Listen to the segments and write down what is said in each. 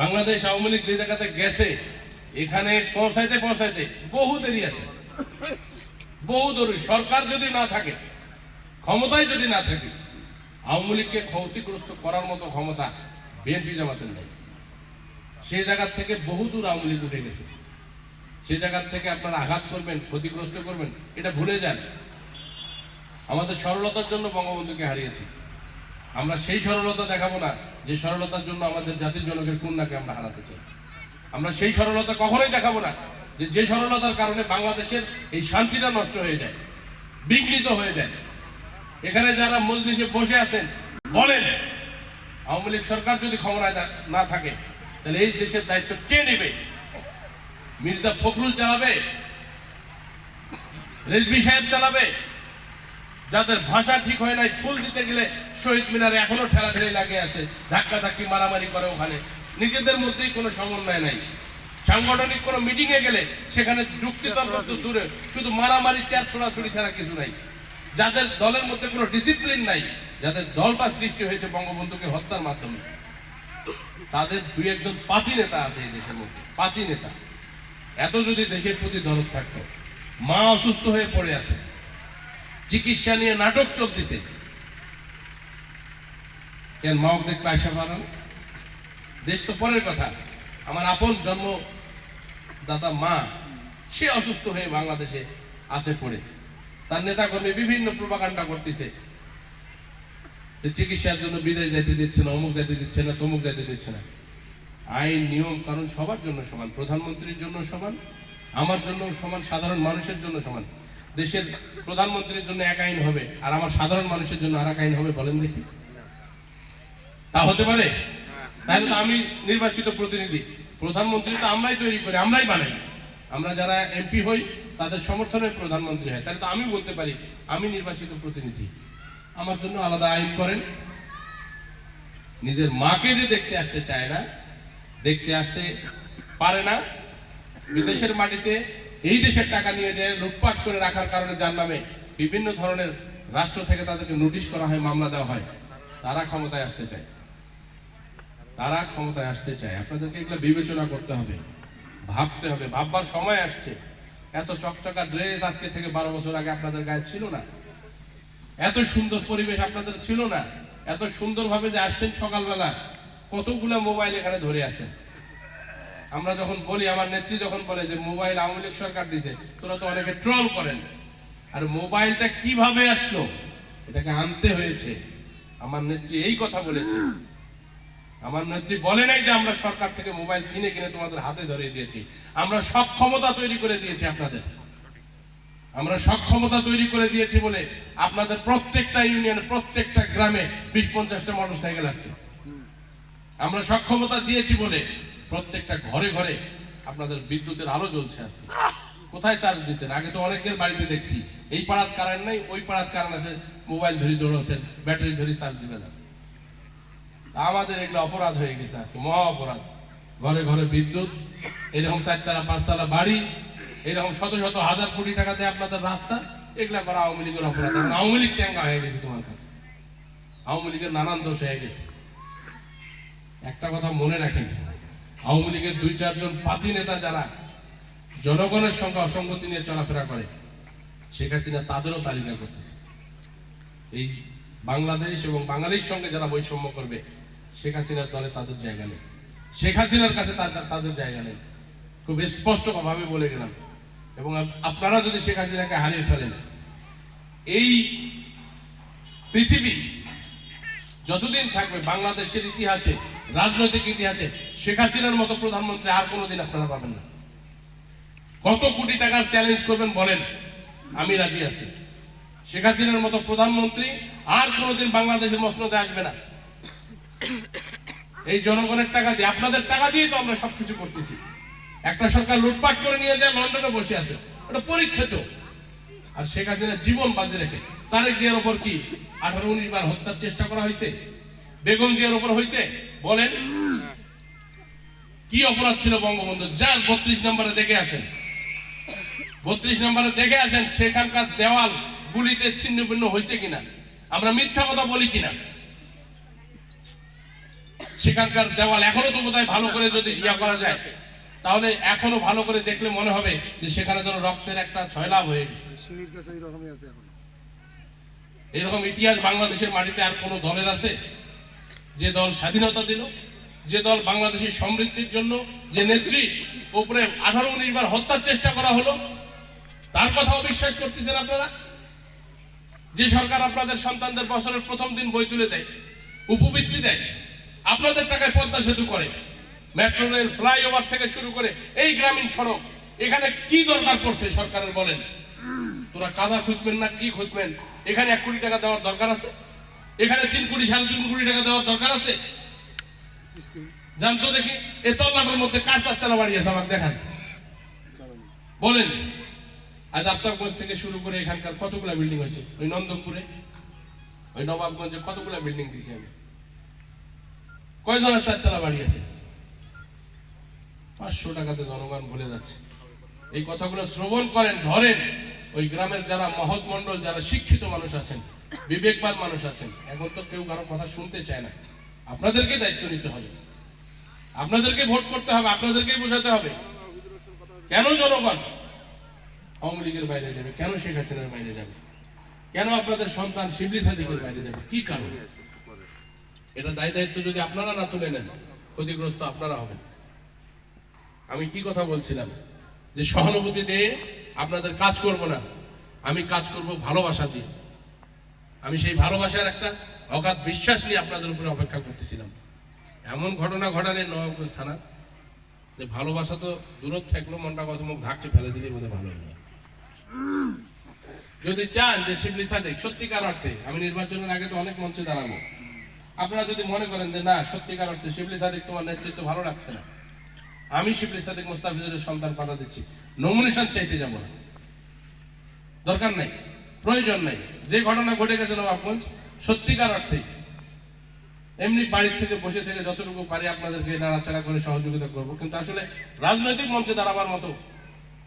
বাংলাদেশ আওয়ামী লীগ যে জায়গাতে গেছে, এখানে পৌঁছাইতে পৌঁছাইতে বহু দেরি আছে। বহু দেরি। সরকার যদি না থাকে, ক্ষমতায় যদি না থাকে, আওয়ামী লীগকে ক্ষতিগ্রস্ত করার মতো ক্ষমতা বিএনপি জামাতের নেই। সেই জায়গার থেকে বহু দূর আওয়ামী লীগ উঠে গেছে। সেই জায়গার থেকে আপনারা আঘাত করবেন, ক্ষতিগ্রস্ত করবেন, এটা ভুলে যান। আমাদের সরলতার জন্য বঙ্গবন্ধুকে হারিয়েছি। আমরা সেই সরলতা দেখাবো না যে সরলতার জন্য আমাদের জাতির জনকের কন্যাকে আমরা হারাতে চাই। আমরা সেই সরলতা কখনোই দেখাবো না যে যে সরলতার কারণে বাংলাদেশের এই শান্তিটা নষ্ট হয়ে যায়, বিঘ্নিত হয়ে যায়। এখানে যারা মজলিসে বসে আছেন, বলেন, আওয়ামী লীগ সরকার যদি ক্ষমতায় না- থাকে, তাহলে এই দেশের দায়িত্ব কে নেবে? মির্জা ফখরুল চালাবে? রেজবি সাহেব চালাবে? যাদের ভাষা ঠিক হয় নাই ফুল দিতে গেলে শহীদ মিনারে এখনও ঠেলাঠেলি লাগে আছে ধাক্কা ধাক্কি মারামারি করে ওখানে। নিজেদের মধ্যেই কোনো সমন্বয় নাই। সাংগঠনিক কোনো মিটিং এ গেলে সেখানে যুক্তিতর্ক তো দূরে, শুধু মারামারি চার ছোড়াছুড়ি ছাড়া কিছু নাই। যাদের দলের মধ্যে কোনো ডিসিপ্লিন নাই, যাদের দলটা সৃষ্টি হয়েছে বঙ্গবন্ধুকে হত্যার মাধ্যমে, তাদের দুই একজন পাতি নেতা আছে এই দেশের মধ্যে, পাতি নেতা। এত যদি দেশের প্রতি দরদ থাকতো, মা অসুস্থ হয়ে পড়ে আছে চিকিৎসা নিয়ে নাটক চলতেছে। কেন মা দেখতে আসা পারেন? দেশ তো পরের কথা। আমার আপন জন্ম দাদা মা, সে অসুস্থ হয়ে বাংলাদেশে আছে পড়ে। তার নেতাকর্মী বিভিন্ন প্রপাকাণ্ডা করতেছে। চিকিৎসার জন্য বিদেশ যাইতে দিচ্ছে না, অমুক যাইতে দিচ্ছে না, তমুক যাইতে দিচ্ছে না। আইন, নিয়ম কারণ সবার জন্য সমান, প্রধানমন্ত্রীর জন্য সমান, আমার জন্য সমান, সাধারণ মানুষের জন্য সমান। দেশের প্রধানমন্ত্রীর জন্য এক আইন হবে আর আমার সাধারণ মানুষের জন্য আর এক আইন হবে বলেন দেখি। তা হতে পারে? তাহলে তো আমি নির্বাচিত প্রতিনিধি। প্রধানমন্ত্রী তো আমরাই তৈরি করি, আমরাই বানাই। আমরা যারা এমপি হই, তাদের সমর্থনে প্রধানমন্ত্রী হয়। তাহলে তো আমি বলতে পারি, আমি নির্বাচিত প্রতিনিধি। আমার জন্য আলাদা আইন করেন। নিজের মাকে যে দেখতে আসতে চায় না, দেখতে আসতে পারে না। বিদেশের মাটিতে এই দেশের টাকা নিয়ে যে লুটপাট করে রাখার কারণে যার নামে বিভিন্ন ধরনের রাষ্ট্র থেকে তাদেরকে নোটিশ করা হয়, মামলা দেওয়া হয়, তারা ক্ষমতায় আসতে চায়। তারা ক্ষমতায় আসতে চায়। আপনাদেরকে এগুলো বিবেচনা করতে হবে, ভাবতে হবে। ভাববার সময় আসছে। এত চকচকা ড্রেস আজকে থেকে বারো বছর আগে আপনাদের গায়ে ছিল না। এত সুন্দর পরিবেশ আপনাদের ছিল না। এত সুন্দরভাবে যে আসছেন সকালবেলা, কতগুলা মোবাইল এখানে ধরে আছেন? আমরা যখন বলি, আমার নেত্রী যখন বলে যে মোবাইল আওয়ামী লীগ সরকার দিছে, তোরা তো অনেকে ট্রল করেন। আর মোবাইলটা কীভাবে আসলো, এটাকে আনতে হয়েছে। আমার নেত্রী এই কথা বলেছে। আমার নেত্রী বলে নাই যে আমরা সরকার থেকে মোবাইল কিনে কিনে তোমাদের হাতে ধরে দিয়েছি। আমরা সক্ষমতা তৈরি করে দিয়েছি আপনাদের। আমরা সক্ষমতা তৈরি করে দিয়েছি বলে আপনাদের প্রত্যেকটা ইউনিয়নে, প্রত্যেকটা গ্রামে বিশ পঞ্চাশটা মোটর সাইকেল আসছে আমরা সক্ষমতা দিয়েছি বলে প্রত্যেকটা ঘরে ঘরে আপনাদের বিদ্যুতের আলো জ্বলছে আজকে। কোথায় চার্জ দিতেন? আগে তো অনেকের বাড়িতে দেখছি। এই পাড়াত কারেন্ট নাই, ওই পাড়াত কারেন্ট আছে। মোবাইল ধরি দৌড়াচ্ছেন ব্যাটারি ধরি চার্জ দিবে না। আমাদের এগুলো অপরাধ হয়ে গেছে আজকে, মহা অপরাধ। ঘরে ঘরে বিদ্যুৎ, এরকম চারতলা, পাঁচতলা বাড়ি, এরকম শত শত হাজার কোটি টাকা দিয়ে আপনাদের রাস্তা, এগুলা করা আওয়ামী লীগের অপরাধ। আওয়ামী লীগ ট্যাঙ্গা হয়ে গেছে তোমার কাছে। আওয়ামী লীগের নানান দোষ হয়ে গেছে। একটা কথা মনে রাখেন। আওয়ামী লীগের দুই, চারজন পাতি নেতা যারা জনগণের সঙ্গে অসঙ্গতি নিয়ে চলাফেরা করে, শেখ হাসিনা তাদেরও তালিকা করতেছে। এই বাংলাদেশ এবং বাঙালির সঙ্গে যারা বৈষম্য করবে, শেখ হাসিনার দলে তাদের জায়গা নেই। শেখ হাসিনার কাছে তাদের- জায়গা নেই। খুব স্পষ্ট ভাবে বলে গেলাম। এবং আপনারা যদি শেখ হাসিনাকে হারিয়ে ফেলেন, এই পৃথিবী যতদিন থাকবে, বাংলাদেশের ইতিহাসে, রাজনৈতিক ইতিহাসে শেখ হাসিনার মতো প্রধানমন্ত্রী আর কোনোদিন আপনারা পাবেন না। কত কোটি টাকার চ্যালেঞ্জ করবেন বলেন, আমি রাজি আছি। শেখ হাসিনার মতো প্রধানমন্ত্রী আর কোনোদিন বাংলাদেশের মসনদে আসবে না। এই জনগণের টাকা দিয়ে, আপনাদের টাকা দিয়ে তো আমরা সবকিছু করতেছি। একটা সরকার লুটপাট করে নিয়ে যায়, লন্ডনে বসে আছে। ওটা পরীক্ষিত। আর শেখ হাসিনার জীবন বাজে রেখে, তারেক জিয়ার ওপর কি আঠারো, উনিশ বার হত্যার চেষ্টা করা হয়েছে? বেগম জিয়ার ওপর হয়েছে? বলেন। কি অপরাধ ছিল বঙ্গবন্ধু? যান বত্রিশ নম্বরে দেখে আসেন। বত্রিশ নম্বরে দেখে আসেন সেখানকার দেওয়াল গুলিতে ছিন্ন ভিন্ন হয়েছে কিনা। আমরা মিথ্যা কথা বলি কিনা? সেখানকার দেওয়াল এখনও তো বোধহয় ভালো করে যদি ইয়া করা যায় তাহলে এখনও ভালো করে দেখলে মনে হবে যে সেখানে যেন রক্তের একটা ছয়লাভ হয়ে গেছে। এরকম ইতিহাস বাংলাদেশের মাটিতে আর কোনো দলের আছে? যে দল স্বাধীনতা দিল যে দল বাংলাদেশের সমৃদ্ধির জন্য যে নেত্রী উপরে আঠারো উনিশ বার হত্যার চেষ্টা করা হলো, তার কথাও বিশ্বাস করতেছেন আপনারা? যে সরকার আপনাদের সন্তানদের বছরের প্রথম দিন বই তুলে দেয়, উপবৃত্তি দেয়, আপনাদের টাকায় পদ্মা সেতু করে, মেট্রো রেল ফ্লাইওভার থেকে শুরু করে এই গ্রামীণ সড়ক, এখানে কি দরকার পড়ছে সরকারের বলেন? তোরা কাদা খুঁজবেন না, কি খুঁজবেন? এখানে এক কোটি টাকা দেওয়ার দরকার আছে? এখানে তিন কোটি, সাড়ে তিন কোটি টাকা দেওয়ার দরকার আছে? জানতো দেখি, এ তল্লাটের মধ্যে কার বাড়ি আছে, আমাকে দেখান। বলেন। আজ আফতাবগঞ্জ থেকে শুরু করে এখানকার কতগুলা বিল্ডিং ওই নন্দনপুরে ওই নবাবগঞ্জে কতগুলা বিল্ডিং দিছি আমি? বাড়ি আছে? পাঁচশো টাকাতে জনগণ ভুলে যাচ্ছে। এই কথাগুলো শ্রবণ করেন, ধরেন। ওই গ্রামের যারা মহৎ মন্ডল যারা শিক্ষিত মানুষ আছেন, বিবেকবান মানুষ আছেন, এখন তো কেউ কারও কথা শুনতে চায় না। আপনাদেরকে দায়িত্ব নিতে হবে। আপনাদেরকে ভোট করতে হবে, আপনাদেরকেই বোঝাতে হবে। কেন জনগণ আওয়ামী লীগের বাইরে যাবে? কেন শেখ হাসিনার বাইরে যাবে? কেন আপনাদের সন্তান শিবলি সাদিকের বাইরে যাবে? কি কারণ? এটা দায় দায়িত্ব যদি আপনারা না তুলে নেন, ক্ষতিগ্রস্ত আপনারা হবেন। আমি কি কথা বলছিলাম? যে সহানুভূতি দিয়ে আপনাদের কাজ করব না, আমি কাজ করব ভালোবাসা দিয়ে। আমি সেই ভালোবাসার একটা অগাধ বিশ্বাস নিয়ে আপনাদের উপরে অপেক্ষা করতেছিলাম। এমন ঘটনা ঘটালেন নবাবগঞ্জ থানা, যে ভালোবাসা তো দূরত থাকল, মনটা কত মুখ ধাক্কে ফেলে দিলে বোধহয় ভালো হলো। যদি চান যে শিবলি সাদেক, সত্যিকার অর্থে, আমি নির্বাচনের আগে তো অনেক মঞ্চে দাঁড়াবো। আপনারা যদি মনে করেন যে না, সত্যিকার অর্থে শিবলি সাদেক তোমার নেতৃত্ব ভালো লাগছে না, আমি শিবলি সাদেক মোস্তাফিজুরের সন্তান কথা দিচ্ছি। নমিনেশন চাইতে যাব না। দরকার নাই, প্রয়োজন নাই। যে ঘটনা ঘটে গেছে নবাবগঞ্জ সত্যিকার অর্থে, এমনি বাড়ির থেকে বসে থেকে যতটুকু পারি আপনাদেরকে নাড়াচাড়া করে সহযোগিতা করব। কিন্তু আসলে রাজনৈতিক মঞ্চে দাঁড়াবার মতো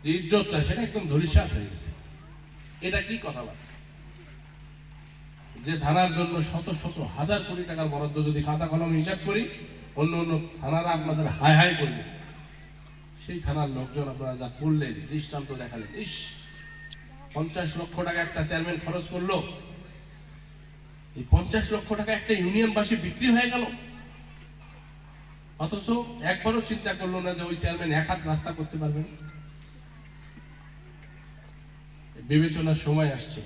যে ইজ্জতটা, সেটা একদম ধরিসাত হয়ে গেছে। এটা কি কথাবার্তা যে থানার জন্য শত শত হাজার কোটি টাকার বরাদ্দ যদি খাতা কলম হিসাব করি, অন্য অন্য থানারা আপনাদের হাই হাই করবে। সেই থানার লোকজন আপনারা যা করলেন, দৃষ্টান্ত দেখালেন, ইস! পঞ্চাশ লক্ষ টাকা একটা চেয়ারম্যান খরচ করল এই পঞ্চাশ লক্ষ টাকা একটা ইউনিয়ন ইউনিয়নবাসী বিক্রি হয়ে গেল। অথচ একবারও চিন্তা করল না যে ওই চেয়ারম্যান এক হাত রাস্তা করতে পারবেন। বিবেচনার সময় আসছে।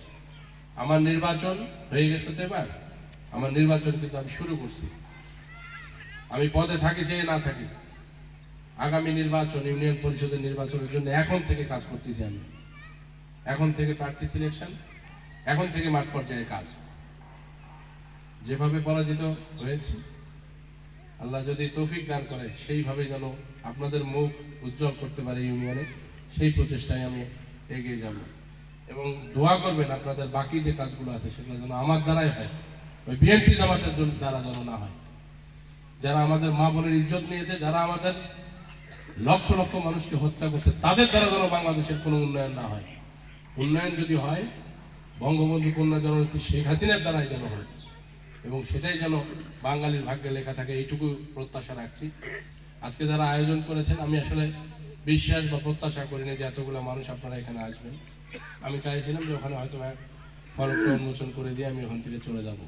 আমার নির্বাচন হয়ে গেছে তো এবার। আমার নির্বাচন কিন্তু আমি শুরু করছি। আমি পদে থাকি সে না থাকি। আগামী নির্বাচন, ইউনিয়ন পরিষদের নির্বাচনের জন্য এখন থেকে কাজ করতেছি আমি। এখন থেকে প্রার্থী সিলেকশন এখন থেকে মাঠ পর্যায়ে কাজ। যেভাবে পরাজিত হয়েছে, আল্লাহ যদি তৌফিক দান করে সেইভাবে যেন আপনাদের মুখ উজ্জ্বল করতে পারে ইউনিয়নে, সেই প্রচেষ্টায় আমি এগিয়ে যাব। এবং দোয়া করবেন আপনাদের বাকি যে কাজগুলো আছে, সেগুলো যেন আমার দ্বারাই হয়। ওই বিএনপি জামাতের দ্বারা যেন না হয়। যারা আমাদের মা বোনের ইজ্জত নিয়েছে, যারা আমাদের লক্ষ লক্ষ মানুষকে হত্যা করছে, তাদের দ্বারা যেন বাংলাদেশের কোনো উন্নয়ন না হয়। উন্নয়ন যদি হয়, বঙ্গবন্ধু কন্যা জননেত্রী শেখ হাসিনার দ্বারাই যেন হয়। এবং সেটাই যেন বাঙালির ভাগ্যে লেখা থাকে, এইটুকু প্রত্যাশা রাখছি। আজকে যারা আয়োজন করেছেন, আমি আসলে বিশ্বাস বা প্রত্যাশা করিনি যে এতগুলো মানুষ আপনারা এখানে আসবেন। আমি চাইছিলাম যে ওখানে হয়তো ফলকটা উন্মোচন করে দিয়ে আমি ওখান থেকে চলে যাব।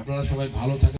আপনারা সবাই ভালো থাকেন।